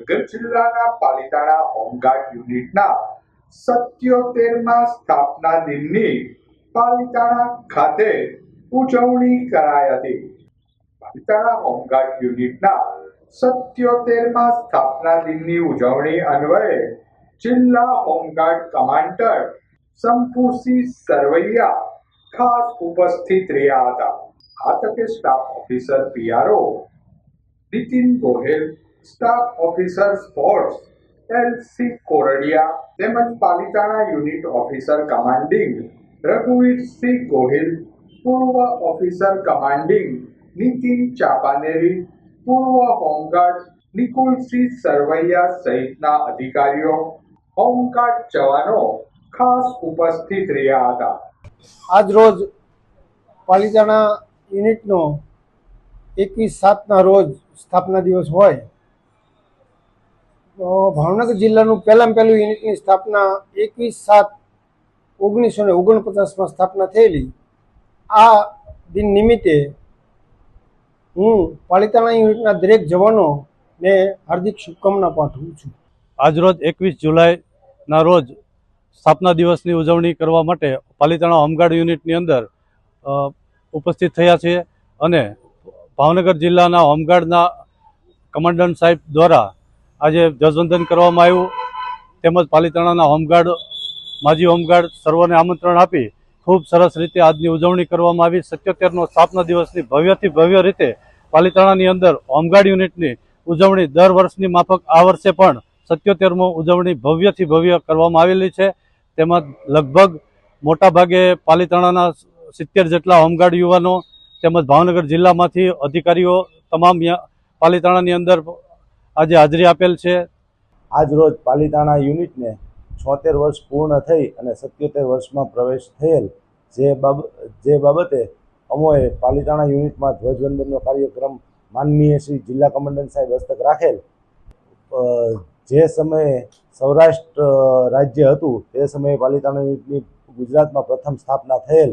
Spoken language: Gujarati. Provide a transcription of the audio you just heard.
ભાવનગર જિલ્લાના પાલિતાણા હોમગાર્ડ યુનિટના સત્યોતેરમાં સ્થાપના દિનની પાલિતાણા ખાતે ઉજવણી કરાઈ હતી. પાલિતાણા હોમગાર્ડ યુનિટના સત્યોતેરમાં સ્થાપના દિનની ઉજવણી અન્વયે જિલ્લા હોમગાર્ડ કમાન્ડર સંપુસી સરવૈયા ખાસ ઉપસ્થિત રહ્યા હતા. આ તકે staff officer PRO Nitin Gohel staff officer sports L C Koradiya તેમજ Palitana unit officer commanding Raghuvirsinh Gohil, પૂર્વ ઓફિસર કમાન્ડિંગ નીતિન ચાપાનેરી, પૂર્વ હોમગાર્ડ નિકુલસિંહ સરવૈયા સહિતના અધિકારીઓ હોમગાર્ડ જવાનો ખાસ ઉપસ્થિત રહ્યા હતા. આજ રોજ પાલિતાણા યુનિટનો એકવીસ સાતના રોજ સ્થાપના દિવસ હોય ભાવનગર જિલ્લાનું પહેલાં પહેલું યુનિટની સ્થાપના એકવીસ સાત ઓગણીસો ને ઓગણપચાસમાં સ્થાપના થયેલી. આ દિન નિમિત્તે હું પાલિતાણા યુનિટના દરેક જવાનોને હાર્દિક શુભકામના પાઠવું છું. આજરોજ એકવીસ જુલાઈના રોજ સ્થાપના દિવસની ઉજવણી કરવા માટે પાલિતાણા હોમગાર્ડ યુનિટની અંદર ઉપસ્થિત થયા છીએ અને ભાવનગર જિલ્લાના હોમગાર્ડના કમાન્ડન્ટ સાહેબ દ્વારા આજે ધ્વજવંદન કરવામાં આવ્યું. તેમજ પાલિતાણાના હોમગાર્ડ, માજી હોમગાર્ડ સર્વને આમંત્રણ આપી ખૂબ સરસ રીતે આજની ઉજવણી કરવામાં આવી. સત્યોતેરનો સ્થાપના દિવસની ભવ્યથી ભવ્ય રીતે પાલિતાણાની અંદર હોમગાર્ડ યુનિટની ઉજવણી દર વર્ષની માફક આ વર્ષે પણ સત્યોતેરમો ઉજવણી ભવ્યથી ભવ્ય કરવામાં આવેલી છે. તેમાં લગભગ મોટાભાગે પાલિતાણાના સિત્તેર જેટલા હોમગાર્ડ યુવાનો તેમજ ભાવનગર જિલ્લામાંથી અધિકારીઓ તમામ પાલિતાણાની અંદર આજે હાજરી આપેલ છે. આજ રોજ પાલિતાણા યુનિટને છોતેર વર્ષ પૂર્ણ થઈ અને સત્યોતેર વર્ષમાં પ્રવેશ થયેલ જે બાબ, જે બાબતે અમોએ પાલિતાણા યુનિટમાં ધ્વજવંદનનો કાર્યક્રમ માનનીય શ્રી જિલ્લા કમાન્ડન્ટ સાહેબ હસ્તક રાખેલ. જે સમયે સૌરાષ્ટ્ર રાજ્ય હતું તે સમયે પાલિતાણા યુનિટની ગુજરાતમાં પ્રથમ સ્થાપના થયેલ.